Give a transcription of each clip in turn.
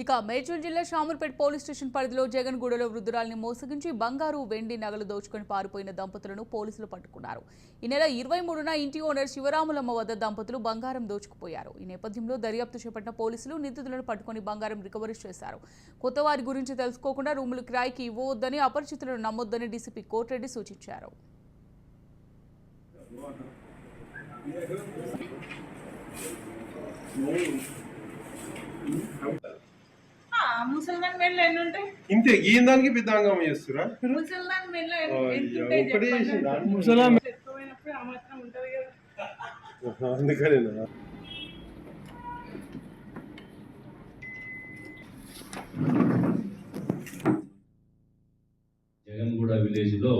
ఇక మేడ్చల్ జిల్లా షామూర్పేట police station పరిధిలో జగన్గూడలో వృద్ధురాల్ని మోసగించి బంగారు వెండి నగలు దోచుకొని పారిపోయిన దంపతులను పోలీసులు పట్టుకున్నారు. ఈ నెల ఇరవై మూడున ఇంటి ఓనర్ శివరాములమ్మ వద్ద దంపతులు బంగారం దోచుకుపోయారు. ఈ నేపథ్యంలో దర్యాప్తు చేపట్టిన పోలీసులు నిందితులను పట్టుకొని బంగారం రికవరీ చేశారు. కొత్త వారి గురించి తెలుసుకోకుండా రూములు కిరాయికి ఇవ్వవద్దని అపరిచితులను నమ్మొద్దని డీసీపీ కోటిరెడ్డి సూచించారు. ముసల్మాన్ మెడలో ఎన్ని ఉంటాయి ఇంతే ఈయన దానికి చేస్తురా ముసల్మాన్ ఎంత ఉంటాయి ఒకటే చెప్పండి. చేసిందా? ముసలాం ఎక్కువైనప్పుడు ఆ మాత్రం ఉంటది కదా అందుకనేనా జగన్గూడ విలేజ్లో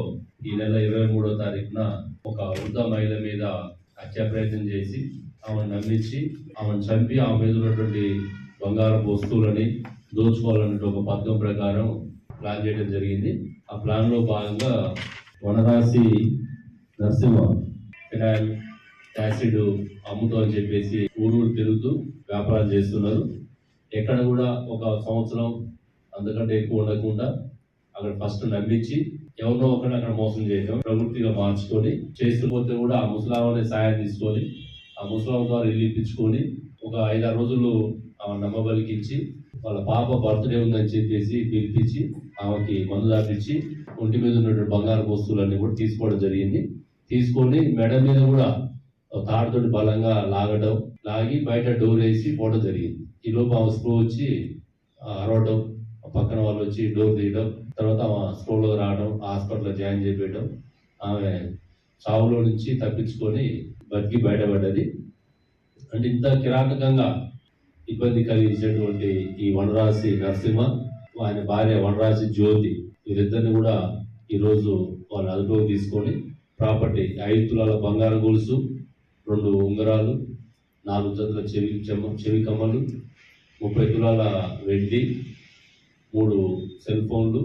ఈ నెల ఇరవై మూడో తారీఖున ఒక వృద్ధ మహిళ మీద హత్య ప్రయత్నం చేసి ఆమెను నమ్మించి ఆమెను చంపి ఆమె మీద ఉన్నటువంటి బంగారపు వస్తువులని దోచుకోవాలన్నట్టు ఒక పథకం ప్రకారం ప్లాన్ చేయడం జరిగింది. ఆ ప్లాన్లో భాగంగా వనరాశి నరసింహ ఫినాయిల్ యాసిడ్ అమ్ముతూ అని చెప్పేసి ఊరూరు తిరుగుతూ వ్యాపారం చేస్తున్నారు. ఎక్కడ కూడా ఒక సంవత్సరం అంతకంటే ఎక్కువ ఉండకుండా అక్కడ ఫస్ట్ నమ్మించి ఎవరినో ఒకటి అక్కడ మోసం చేయడం ప్రవృత్తిగా మార్చుకొని చేస్తూ పోతే కూడా ఆ ముసలామనే సాయం తీసుకొని ఆ ముసలాం ద్వారా ఇల్లు ఇప్పించుకొని ఒక ఐదారు రోజులు ఆమె నమ్మబలికించి వాళ్ళ పాప బర్త్డే ఉందని చెప్పేసి పిలిపించి ఆమెకి మందు దాపించి ఒంటి మీద ఉన్నటువంటి బంగారు వస్తువులన్నీ కూడా తీసుకోవడం జరిగింది. తీసుకొని మెడ మీద కూడా తాడుతోటి బలంగా లాగడం లాగి బయట డోర్ వేసి పోవడం జరిగింది. ఈ లోపు ఆమె స్క్రూ వచ్చి అరవడం పక్కన వాళ్ళు వచ్చి డోర్ తీయడం తర్వాత ఆమె స్కూల్లో రావడం హాస్పిటల్లో జాయిన్ చేయడం ఆమె చావులో నుంచి తప్పించుకొని బతికి బయటపడ్డది. అంటే ఇంత కిరాతకంగా ఇబ్బంది కలిగించినటువంటి ఈ వనరాశి నరసింహ ఆయన భార్య వనరాశి జ్యోతి వీరిద్దరిని కూడా ఈరోజు వాళ్ళు అదుపులోకి తీసుకొని ప్రాపర్టీ ఐదు తులాల బంగారు గొలుసు రెండు ఉంగరాలు నాలుగు జతల చెవి చెమ చెవి కమ్మలు ముప్పై తులాల వెండి మూడు సెల్ ఫోన్లు